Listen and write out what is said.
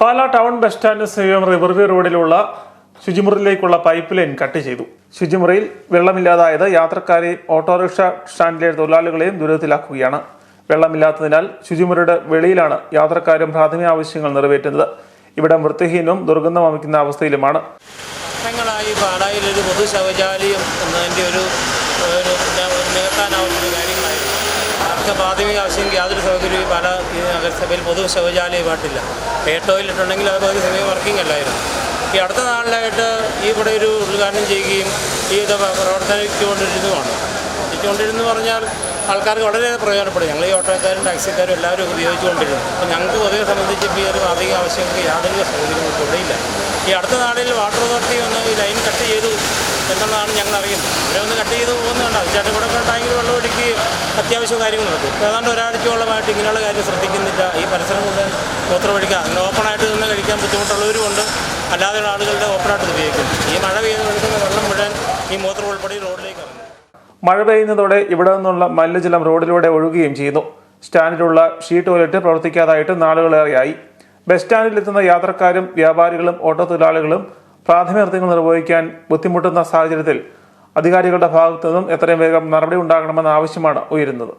Pala town bus stand സമീപം riverview റോഡിലുള്ള ശുചിമുറിയിലേക്കുള്ള പൈപ്പ് ലൈൻ കട്ട് ചെയ്തു. ശുചിമുറിയിൽ വെള്ളമില്ലാതായത് യാത്രക്കാരെയും ഓട്ടോറിക്ഷ സ്റ്റാൻഡിലെ തൊഴിലാളികളെയും ദുരിതത്തിലാക്കുകയാണ്. വെള്ളമില്ലാത്തതിനാൽ ശുചിമുറിയുടെ വെളിയിലാണ് യാത്രക്കാരും പ്രാഥമിക ആവശ്യങ്ങൾ നിറവേറ്റുന്നത്. ഇവിടം വൃത്തിഹീനവും ദുർഗന്ധം വമിക്കുന്ന അവസ്ഥയിലുമാണ്. വർഷങ്ങളായി പാലായിൽ ഒരു പൊതു ശൗചാലയം എന്നതിന്റെ ഒരു ഒരു ആർക്ക് പ്രാഥമിക ആവശ്യം യാതൊരു സൗകര്യവും പല ഈ നഗരസഭയിൽ പൊതു ശൗചാലയമായിട്ടില്ല. എയർ ടോയ്ലറ്റ് ഇട്ടുണ്ടെങ്കിൽ അത് പകുതി സമയം വർക്കിംഗ് അല്ലായിരുന്നു. ഈ അടുത്ത നാളിലായിട്ട് ഈ ഇവിടെ ഒരു ഉദ്ഘാടനം ചെയ്യുകയും ഈ ഇത് പ്രവർത്തനിച്ചുകൊണ്ടിരുന്നതുമാണ് എത്തിക്കൊണ്ടിരുന്നു പറഞ്ഞാൽ ആൾക്കാർക്ക് വളരെ പ്രയോജനപ്പെടും. ഞങ്ങൾ ഈ ഓട്ടോക്കാരും ടാക്സിക്കാരും എല്ലാവരും ഉപയോഗിച്ചുകൊണ്ടിരുന്നു. അപ്പോൾ ഞങ്ങൾക്ക് പൊതുവെ സംബന്ധിച്ച് ഈ ഒരു പ്രാഥമിക ആവശ്യങ്ങൾക്ക് യാതൊരു സൗകര്യങ്ങളും ഇവിടെയില്ല. ഈ അടുത്ത നാളിൽ വാട്ടർ അതോറിറ്റി ഒന്ന് ഈ ലൈൻ കട്ട് ചെയ്തു എന്നുള്ളതാണ് ഞങ്ങൾ അറിയുന്നത് അവരെ ഒന്ന് കട്ട് ചെയ്ത് പോകുന്നുണ്ട് അതിച്ചാട്ട് ഇവിടെ ടാങ്കിൽ വെള്ളം ഒഴുക്കുകയും അത്യാവശ്യ കാര്യങ്ങൾ നടക്കും ഇപ്പോൾ ഏതാണ്ട് ഒരാഴ്ചയോളമായിട്ട് ഇങ്ങനെയുള്ള കാര്യം ശ്രദ്ധിക്കുന്നില്ല. ഈ പരിസരം മുഴുവൻ മൂത്രമൊഴിക്കുക അങ്ങനെ ഓപ്പണായിട്ട് നിന്ന് കഴിക്കാൻ ബുദ്ധിമുട്ടുള്ളവരുമുണ്ട് അല്ലാതെയുള്ള ആളുകളുടെ ഓപ്പണായിട്ട് ഉപയോഗിക്കും. ഈ മഴ പെയ്ത് കഴിക്കുന്ന വെള്ളം മുഴുവൻ ഈ മൂത്രം ഉൾപ്പെടെ റോഡിലേക്ക് ഇറങ്ങും. മഴ പെയ്യുന്നതോടെ ഇവിടെ നിന്നുള്ള മലിനജലം റോഡിലൂടെ ഒഴുകുകയും ചെയ്യുന്നു സ്റ്റാൻഡിലുള്ള ഷീ ടോയ്ലറ്റ് പ്രവർത്തിക്കാതായിട്ട് നാളുകളേറെയായി. ബസ് സ്റ്റാൻഡിലെത്തുന്ന യാത്രക്കാരും വ്യാപാരികളും ഓട്ടോ തൊഴിലാളികളും പ്രാഥമിക കൃത്യങ്ങൾ നിർവഹിക്കാൻ ബുദ്ധിമുട്ടുന്ന സാഹചര്യത്തിൽ അധികാരികളുടെ ഭാഗത്തു നിന്നും എത്രയും വേഗം നടപടി ഉണ്ടാകണമെന്ന ആവശ്യമാണ് ഉയരുന്നത്.